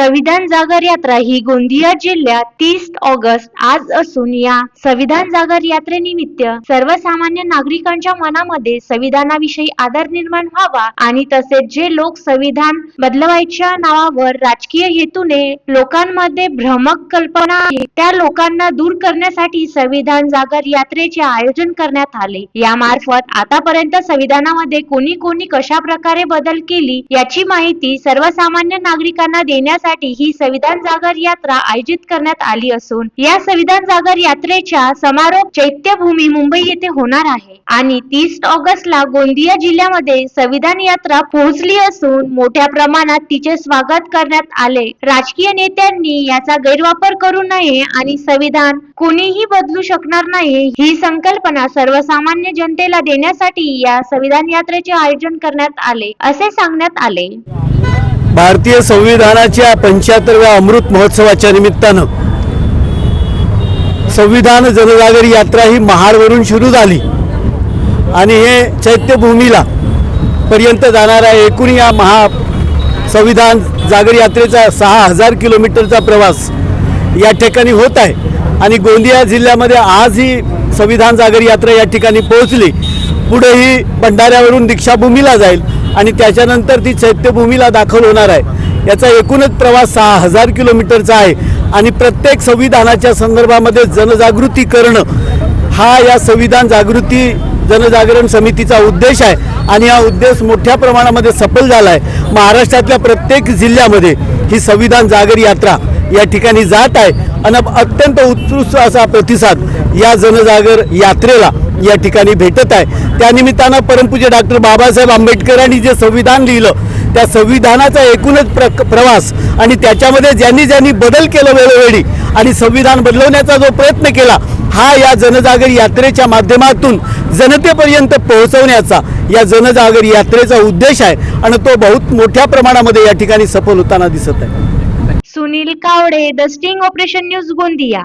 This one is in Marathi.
संविधान जागर यात्रा ही गोंदिया जिल्ह्यात तीस ऑगस्ट आज असून या संविधान जागर यात्रेनिमित्त सर्वसामान्य नागरिकांच्या मनामध्ये संविधानाविषयी आदर निर्माण व्हावा आणि तसेच जे लोक संविधान बदलवायच्या नावावर राजकीय हेतूने लोकांमध्ये भ्रमक कल्पना आहे त्या लोकांना दूर करण्यासाठी संविधान जागर यात्रेचे आयोजन करण्यात आले. यामार्फत आतापर्यंत संविधानामध्ये कोणी कोणी कशा प्रकारे बदल केली याची माहिती सर्वसामान्य नागरिकांना देण्यासाठी ही संविधान जागर यात्रा आयोजित करण्यात आली असून या संविधान जागर यात्रेच्या समारोप चैत्यभूमी मुंबई येथे होणार आहे. आणि तीस ऑगस्टला गोंदिया जिल्ह्यामध्ये संविधान यात्रा पोहोचली असून मोठ्या प्रमाणात तिचे स्वागत करण्यात आले. राजकीय नेत्यांनी याचा गैरवापर करू नये आणि संविधान कोणीही बदलू शकणार नाही ही संकल्पना सर्वसामान्य जनतेला देण्यासाठी या संविधान यात्रेचे आयोजन करण्यात आले असे सांगण्यात आले. भारतीय संविधानाच्या पंच्याहत्तरव्या अमृत महोत्सवाच्या निमित्तानं संविधान जनजागर यात्रा ही महाडवरून सुरू झाली. आणि हे चैत्यभूमीला पर्यंत जाणारा एकूण या महा संविधान जागर यात्रेचा सहा हजार किलोमीटरचा प्रवास या ठिकाणी होत आहे. आणि गोंदिया जिल्ह्यामध्ये आज ही संविधान जागर यात्रा या ठिकाणी पोहोचली. पुढे ही भंडाऱ्यावरून दीक्षाभूमीला जाईल. आणि त्याच्यानंतर ती चैत्यभूमीला दाखल होणार आहे. याचा एकूणच प्रवास सहा हजार किलोमीटरचा आहे. आणि प्रत्येक संविधानाच्या संदर्भामध्ये जनजागृती करणं हा या संविधान जागृती जनजागरण समितीचा उद्देश आहे. आणि हा उद्देश मोठ्या प्रमाणामध्ये सफल झाला आहे. महाराष्ट्रातल्या प्रत्येक जिल्ह्यामध्ये ही संविधान जागर यात्रा या ठिकाणी जात आहे. आणि अत्यंत उत्कृष्ट असा प्रतिसाद या जनजागर यात्रेला या ठिकाणी भेटत आहे. त्यानिमित्तानं परमपूज्य डॉक्टर बाबासाहेब आंबेडकरांनी जे संविधान लिहिलं त्या संविधानाचा एकूणच प्र प्रवास आणि त्याच्यामध्ये ज्यांनी ज्यांनी बदल केलं वेळोवेळी आणि संविधान बदलवण्याचा जो प्रयत्न केला हा या जनजागर यात्रेच्या माध्यमातून जनतेपर्यंत पोहोचवण्याचा या जनजागर यात्रेचा उद्देश आहे. आणि तो बहुत मोठ्या प्रमाणामध्ये या ठिकाणी सफल होताना दिसत आहे. Sunil Kawade the sting operation news Gondia.